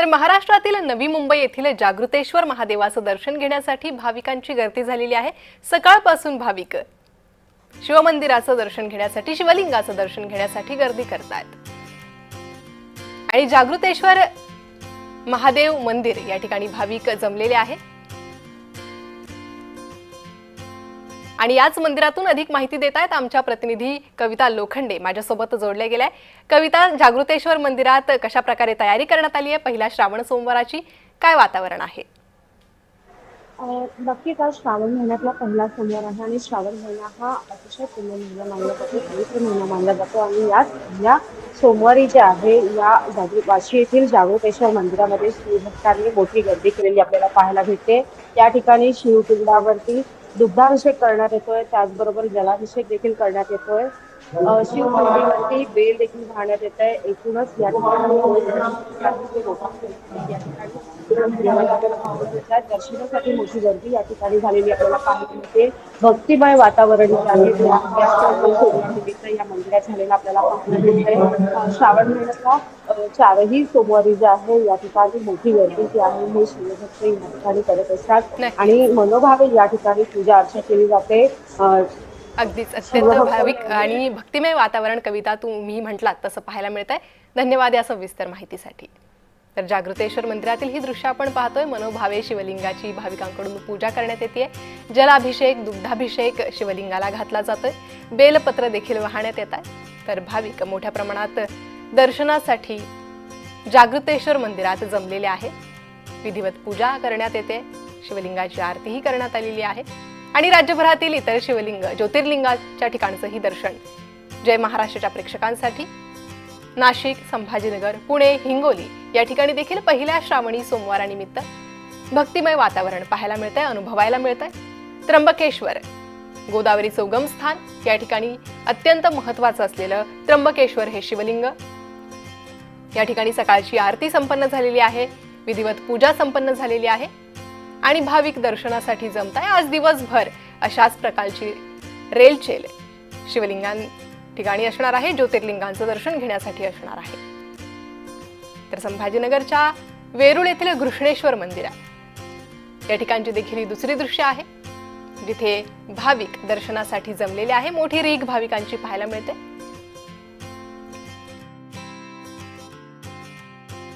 तर महाराष्ट्रातील नवी मुंबई येथील जागृतेश्वर महादेवाचं दर्शन घेण्यासाठी भाविकांची गर्दी झालेली आहे. सकाळपासून भाविक शिवमंदिराचं दर्शन घेण्यासाठी शिवलिंगाचं दर्शन घेण्यासाठी गर्दी करतायत. आणि जागृतेश्वर महादेव मंदिर या ठिकाणी भाविक जमलेले आहेत. आणि याच मंदिरातून अधिक माहिती देत आहेत आमच्या प्रतिनिधी कविता लोखंडे. माझ्यासोबत जोडल्या गेल्या. कविता जागृतेश्वर मंदिरात कशा प्रकारे तयारी करण्यात आली आहे? पहिल्या श्रावण सोमवाराची काय वातावरण आहे? नक्कीच आज श्रावण महिन्यातला पहिला सोमवार आहे आणि श्रावण महिना हा अतिशय पुण्य महिना मानला जातो पवित्र महिना मानला जातो. आणि याच या सोमवारी जे आहे या जागृ वाशी येथील जागृतेश्वर मंदिरामध्ये शिवभक्तांनी मोठी गर्दी केलेली आपल्याला पाहायला भेटते. या ठिकाणी शिवपिंडावरती दुग्धाभिषेक करण्यात येतोय त्याचबरोबर जलाभिषेक देखील करण्यात येतोय. अं, बेल देखील वाहण्यात येत आहे एकूणच या ठिकाणी दर्शनासाठी मोठी गर्दी या ठिकाणी झालेली आपल्याला पाहायला मिळते भक्तिमय वातावरण जे आहे या मंदिरात झालेला आपल्याला पाहायला मिळत आहे श्रावण महिन्याचा चारही सोमवारी जे आहे या ठिकाणी मोठी गर्दी जी आहे हे शिवभक्त या ठिकाणी करत असतात. आणि मनोभावे या ठिकाणी पूजा अर्चा केली जाते. अगदीच. अत्यंत भाविक आणि भक्तिमय वातावरण कविता तुम्ही म्हटलात तसं पाहायला मिळत आहे धन्यवाद या सविस्तर माहितीसाठी. तर जागृतेश्वर मंदिरातील ही दृश्य आपण पाहतोय. मनोभावे शिवलिंगाची भाविकांकडून पूजा करण्यात येते जलाभिषेक दुग्धाभिषेक शिवलिंगाला घातला जातोय. बेलपत्र देखील वाहण्यात येत आहे. तर भाविक मोठ्या प्रमाणात दर्शनासाठी जागृतेश्वर मंदिरात जमलेले आहे. विधिवत पूजा करण्यात येते. शिवलिंगाची आरतीही करण्यात आलेली आहे. आणि राज्यभरातील इतर शिवलिंग ज्योतिर्लिंगाच्या ठिकाणचंही दर्शन. जय महाराष्ट्राच्या प्रेक्षकांसाठी नाशिक संभाजीनगर पुणे हिंगोली या ठिकाणी देखील पहिल्या श्रावणी सोमवारानिमित्त भक्तिमय वातावरण पाहायला मिळतंय अनुभवायला मिळतंय. त्र्यंबकेश्वर गोदावरीचं उगमस्थान या ठिकाणी अत्यंत महत्वाचं असलेलं त्र्यंबकेश्वर हे शिवलिंग. या ठिकाणी सकाळची आरती संपन्न झालेली आहे विधिवत पूजा संपन्न झालेली आहे आणि भाविक दर्शनासाठी जमताय आज दिवसभर अशाच प्रकारची रेलचेल शिवलिंगां ठिकाणी असणार आहे ज्योतिर्लिंगांचं दर्शन घेण्यासाठी असणार आहे. तर संभाजीनगरच्या वेरूळ येथील घृष्णेश्वर मंदिर आहे. या ठिकाणची देखील ही दुसरी दृश्य आहे जिथे भाविक दर्शनासाठी जमलेले आहे. मोठी रीख भाविकांची पाहायला मिळते.